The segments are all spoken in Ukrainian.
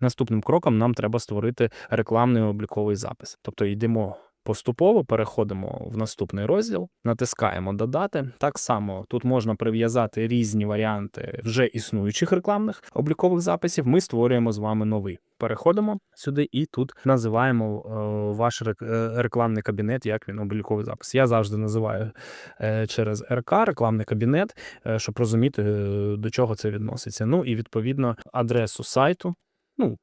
Наступним кроком нам треба створити рекламний обліковий запис. Тобто йдемо поступово, переходимо в наступний розділ, натискаємо додати. Так само тут можна прив'язати різні варіанти вже існуючих рекламних облікових записів. Ми створюємо з вами новий. Переходимо сюди і тут називаємо е, ваш е, рекламний кабінет, як він обліковий запис. Я завжди називаю е, через РК рекламний кабінет, щоб розуміти, до чого це відноситься. Ну і відповідно адресу сайту. Ну,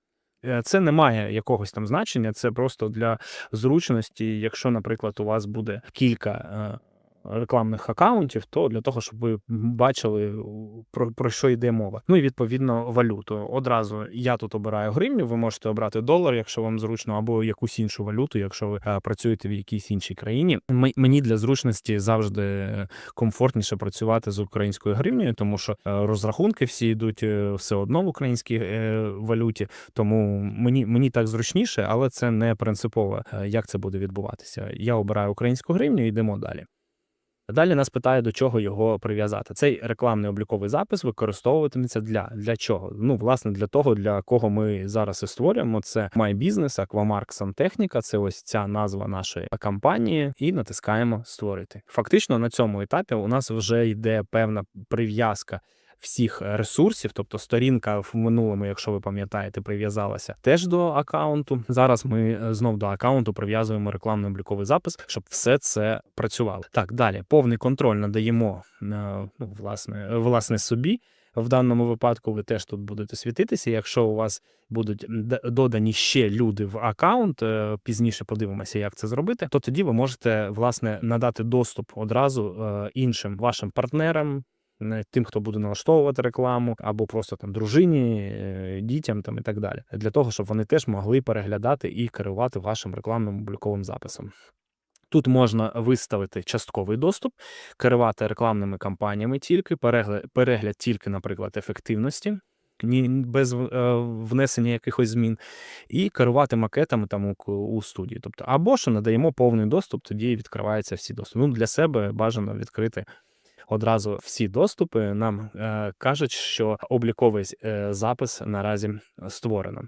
е, це не має якогось там значення, це просто для зручності. Якщо, наприклад, у вас буде кілька. Е, Рекламних акаунтів, то для того, щоб ви бачили про, про що йде мова. Ну і відповідно валюту. Одразу я тут обираю гривню. Ви можете обрати долар, якщо вам зручно, або якусь іншу валюту, якщо ви е, працюєте в якійсь іншій країні. Мені для зручності завжди комфортніше працювати з українською гривнею, тому що е, розрахунки всі йдуть е, все одно в українській е, валюті. Тому мені, мені так зручніше, але це не принципово, е, як це буде відбуватися. Я обираю українську гривню і йдемо далі. Далі нас питає, до чого його прив'язати. Цей рекламний обліковий запис використовуватиметься для, для чого? Ну, власне, для того, для кого ми зараз і створюємо. Це My Business, Aquamark Сантехніка. Це ось ця назва нашої компанії, і натискаємо створити. Фактично на цьому етапі у нас вже йде певна прив'язка. Всіх ресурсів, тобто сторінка в минулому, якщо ви пам'ятаєте, прив'язалася теж до аккаунту. Зараз ми е, знов до аккаунту прив'язуємо рекламний обліковий запис, щоб все це працювало. Так, далі повний контроль надаємо е, ну, власне, власне собі. В даному випадку ви теж тут будете світитися. Якщо у вас будуть додані ще люди в аккаунт, е, пізніше подивимося, як це зробити, то тоді ви можете власне надати доступ одразу е, іншим вашим партнерам. Тим, хто буде налаштовувати рекламу, або просто там дружині, е, дітям там і так далі, для того, щоб вони теж могли переглядати і керувати вашим рекламним обліковим записом. Тут можна виставити частковий доступ, керувати рекламними кампаніями тільки, перегляд, перегляд тільки, наприклад, ефективності, ні, без е, внесення якихось змін, і керувати макетами там у, у студії. Тобто, або що надаємо повний доступ, тоді відкриваються всі доступи. Ну, для себе бажано відкрити одразу всі доступи. Нам е, кажуть, що обліковий е, запис наразі створено.